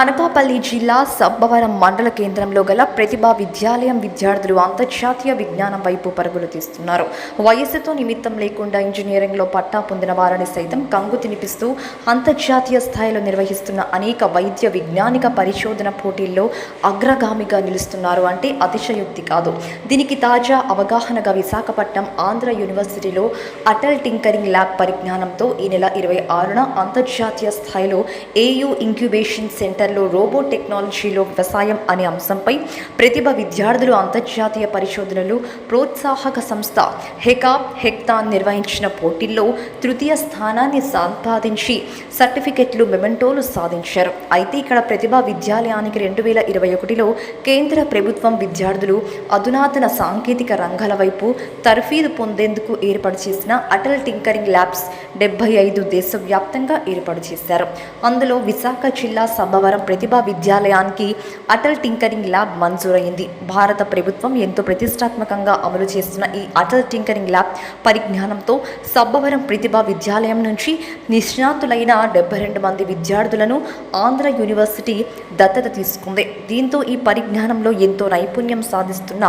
అనకాపల్లి జిల్లా సబ్బవరం మండల కేంద్రంలో గల ప్రతిభా విద్యాలయం విద్యార్థులు అంతర్జాతీయ విజ్ఞానం వైపు పరుగులు తీస్తున్నారు. వయస్సుతో నిమిత్తం లేకుండా ఇంజనీరింగ్లో పట్టా పొందిన వారిని సైతం కంగు తినిపిస్తూ అంతర్జాతీయ స్థాయిలో నిర్వహిస్తున్న అనేక వైద్య విజ్ఞానిక పరిశోధన పోటీల్లో అగ్రగామిగా నిలుస్తున్నారు అంటే అతిశయోక్తి కాదు. దీనికి తాజా అవగాహనగా విశాఖపట్నం ఆంధ్ర యూనివర్సిటీలో అటల్ టింకరింగ్ ల్యాబ్ పరిజ్ఞానంతో ఈ నెల ఇరవై ఆరున అంతర్జాతీయ స్థాయిలో ఏయూ ఇంక్యుబేషన్ సెంటర్ సెంటర్లో రోబో టెక్నాలజీలో వ్యవసాయం అనే అంశంపై ప్రతిభ విద్యార్థులు అంతర్జాతీయ పరిశోధనలు ప్రోత్సాహక సంస్థ హెకాప్ హెక్తాన్ నిర్వహించిన పోటీల్లో తృతీయ స్థానాన్ని సంపాదించి సర్టిఫికెట్లు మెమెంటోలు సాధించారు. అయితే ఇక్కడ ప్రతిభా విద్యాలయానికి రెండు వేల ఇరవై ఒకటిలో కేంద్ర ప్రభుత్వం విద్యార్థులు అధునాతన సాంకేతిక రంగాల వైపు తర్ఫీదు పొందేందుకు ఏర్పాటు చేసిన అటల్ టింకరింగ్ ల్యాబ్స్ డెబ్బై ఐదు దేశవ్యాప్తంగా ఏర్పాటు చేశారు. అందులో విశాఖ జిల్లా సబ్బవరం ప్రతిభా విద్యాలయానికి అటల్ టింకరింగ్ ల్యాబ్ మంజూరైంది. భారత ప్రభుత్వం ఎంతో ప్రతిష్టాత్మకంగా అమలు చేస్తున్న ఈ అటల్ టింకరింగ్ ల్యాబ్ పరిజ్ఞానంతో సబ్బవరం ప్రతిభా విద్యాలయం నుంచి నిష్ణాతులైన డెబ్బై రెండు మంది విద్యార్థులను ఆంధ్ర యూనివర్సిటీ దత్తత తీసుకుంది. దీంతో ఈ పరిజ్ఞానంలో ఎంతో నైపుణ్యం సాధిస్తున్న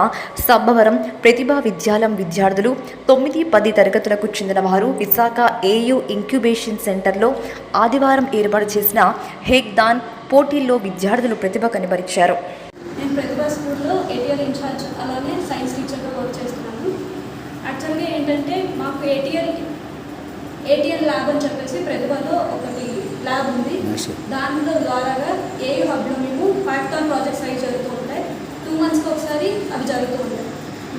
సబ్బవరం ప్రతిభా విద్యాలయం విద్యార్థులు తొమ్మిది పది తరగతులకు చెందిన వారు విశాఖ ఏయూ ఇంక్యుబేషన్ సెంటర్లో ఆదివారం ఏర్పాటు చేసిన హేగ్దాన్ పోటీల్లో విద్యార్థులు ప్రతిభ కనబరిచారు. నేను ప్రతిభా స్కూల్లో ఏటీఎల్ ఇన్ఛార్జ్ అలానే సైన్స్ టీచర్గా వర్క్ చేస్తున్నాను. యాక్చువల్గా ఏంటంటే మాకు ఏటీఎల్ ఏటీఎల్ ల్యాబ్ అని చెప్పేసి ప్రతిభలో ఒకటి ల్యాబ్ ఉంది. దానిలో ద్వారాగా ఏ హబ్లో మేము హ్యాక్థాన్ ప్రాజెక్ట్స్ అవి జరుగుతూ ఉంటాయి. టూ మంత్స్కి ఒకసారి అవి జరుగుతూ ఉంటాయి.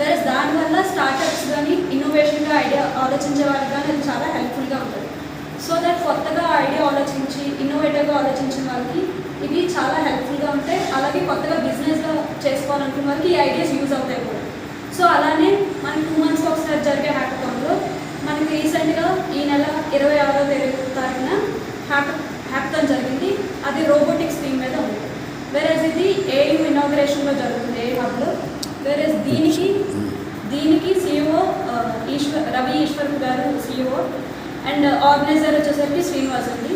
వేరే దానివల్ల స్టార్టప్స్ కానీ ఇన్నోవేషన్గా ఐడియా ఆలోచించే వాళ్ళకి కానీ అది చాలా హెల్ప్ఫుల్గా ఉంటుంది. సో దట్ కొత్తగా ఐడియా ఆలోచించి ఇన్నోవేటివ్గా ఆలోచించిన వాళ్ళకి ఇవి చాలా హెల్ప్ఫుల్గా ఉంటాయి. అలాగే కొత్తగా బిజినెస్గా చేసుకోవాలనుకున్న వాళ్ళకి ఈ ఐడియాస్ యూజ్ అవుతాయి కూడా. సో అలానే మనకి టూ మంత్స్ ఒకసారి జరిగే హ్యాకథాన్లో మనకి రీసెంట్గా ఈ నెల ఇరవై ఆరో తేదీ తారీఖున హ్యాక హ్యాకథాన్ జరిగింది. అది రోబోటిక్స్ థీమ్ మీద ఉంది. వేరేజ్ ఇది ఏయూ ఇనాగ్రేషన్లో జరుగుతుంది ఏ హబ్లో వేరేజ్ దీనికి దీనికి సిఇఓ ఈశ్వర్ రవి ఈశ్వర్ గారు సిఇఓ అండ్ ఆర్గనైజర్ వచ్చేసరికి శ్రీనివాస్ అండి.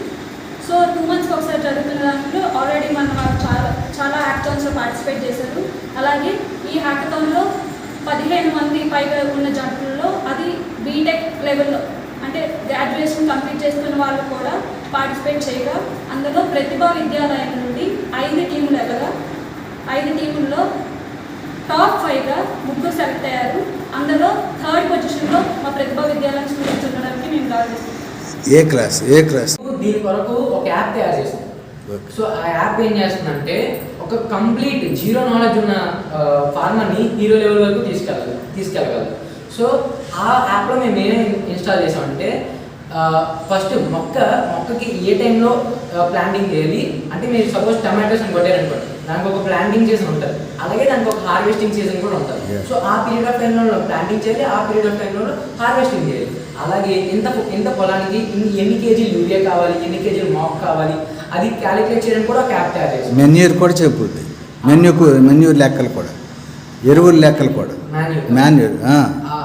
సో టూ మంత్స్కి ఒకసారి జరుగుతున్న దాంట్లో ఆల్రెడీ మనం చాలా చాలా హ్యాకథాన్స్లో పార్టిసిపేట్ చేశారు. అలాగే ఈ హ్యాకథాన్లో పదిహేను మంది పైగా ఉన్న జట్టుల్లో అది బీటెక్ లెవెల్లో అంటే గ్రాడ్యుయేషన్ కంప్లీట్ చేసుకున్న వాళ్ళు కూడా పార్టిసిపేట్ చేయగా అందులో ప్రతిభా విద్యాలయం నుండి ఐదు టీములు వెళ్ళగా ఐదు టీముల్లో టాప్ ఫైవ్గా ముగ్గురు సెలెక్ట్ అయ్యారు. అందులో థర్డ్ పొజిషన్లో మా ప్రతిభా విద్యాలయం స్టూడెంట్స్ ఏ క్లాస్ ఏ క్లాస్? దీని కొరకు ఒక యాప్ తయారు చేసింది సో ఆ యాప్ ఏం చేస్తుందంటే ఒక కంప్లీట్ జీరో నాలెడ్జ్ ఉన్న ఫార్మర్ని హీరో లెవెల్ వరకు తీసుకెళ్ళగలదు తీసుకెళ్ళగలదు. సో ఆ యాప్లో మేము ఏమేమి ఇన్స్టాల్ చేసామంటే ఫస్ట్ మొక్క మొక్కకి ఏ టైంలో ప్లాంటింగ్ చేయాలి అంటే మీరు సపోజ్ టమాటోస్ అని కొట్టారనుకోండి దానికి ఒక ప్లాంటింగ్ సీజన్ ఉంటుంది. అలాగే దానికి ఒక హార్వెస్టింగ్ సీజన్ కూడా ఉంటుంది. సో ఆ పీరియడ్ ఆఫ్ టైంలో ప్లాంటింగ్ చేయాలి ఆ పీరియడ్ ఆఫ్ టైంలో హార్వెస్టింగ్ చేయాలి. అలాగే ఎంత ఎంత పొలానికి ఎన్ని కేజీలు యూరియా కావాలి ఎన్ని కేజీలు మాక్ కావాలి అది క్యాలిక్యులేట్ చేయడానికి కూడా ఒక యాప్ తయారు చేసాం మెన్యూర్ కూడా చెప్పుద్ది మెన్యూకు మెన్యూర్ లెక్కలు కూడా. ఎరువుల లెక్కలు కూడా. మాన్యువల్. మాన్యూర్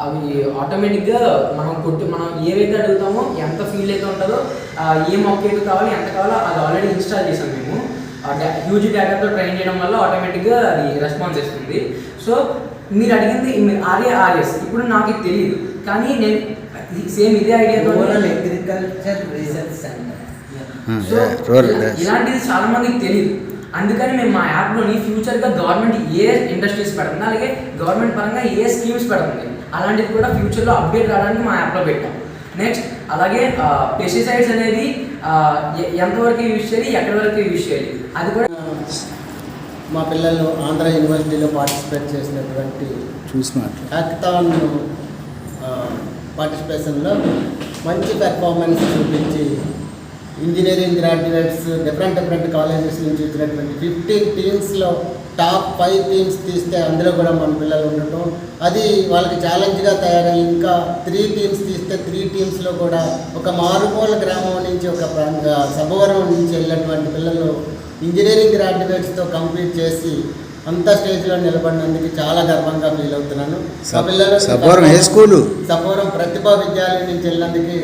అవి ఆటోమేటిక్గా మనం కొట్టి మనం ఏవైతే అడుగుతామో ఎంత ఫీల్డ్ అయితే ఉంటుందో ఏ మొక్క కావాలి ఎంత కావాలో అది ఆల్రెడీ ఇన్స్టాల్ చేసాం మేము. హ్యూజ్ డేటాతో ట్రైన్ చేయడం వల్ల ఆటోమేటిక్గా అది రెస్పాన్స్ ఇస్తుంది సో మీరు అడిగింది ఆర్ఏ ఆర్ఎస్ ఇప్పుడు నాకు తెలియదు కానీ నేను సేమ్ ఇదే ఐడియాతో అగ్రికల్చర్ రీసెర్చ్ సెంటర్ సో ఇలాంటిది చాలా మందికి తెలియదు అందుకని మేము మా యాప్లోని ఫ్యూచర్గా గవర్నమెంట్ ఏ ఇండస్ట్రీస్ పెడుతుంది అలాగే గవర్నమెంట్ పరంగా ఏ స్కీమ్స్ పెడుతుంది అలాంటిది కూడా ఫ్యూచర్లో అప్డేట్ రావడానికి మా యాప్లో పెట్టాం. నెక్స్ట్ అలాగే పెస్టిసైడ్స్ అనేది ఎంతవరకు యూజ్ చేయాలి ఎక్కడి వరకు యూజ్ చేయాలి? అది కూడా మా పిల్లలు ఆంధ్ర యూనివర్సిటీలో పార్టిసిపేట్ చేసినటువంటి చూసి మాట్లాడు హ్యాకథాన్ పార్టిసిపేషన్లో మంచి పెర్ఫార్మెన్స్ చూపించి engineering graduates different different colleges నుంచి వచ్చినటువంటి ఫిఫ్టీన్ టీమ్స్లో టాప్ ఫైవ్ టీమ్స్ తీస్తే అందులో కూడా మన పిల్లలు ఉండటం. అది వాళ్ళకి ఛాలెంజ్గా తయారై ఇంకా త్రీ టీమ్స్ తీస్తే త్రీ టీమ్స్లో కూడా ఒక మారుమూల గ్రామం నుంచి ఒక ప్రాంత సభవరం నుంచి వెళ్ళినటువంటి పిల్లలు ఇంజనీరింగ్ గ్రాడ్యుయేట్స్తో కంప్లీట్ చేసి అంత స్టేజ్లో నిలబడినందుకు చాలా గర్వంగా ఫీల్ అవుతున్నాను మా పిల్లలు? సబ్బవరం ప్రతిభా విద్యాలయం నుంచి వెళ్ళినందుకు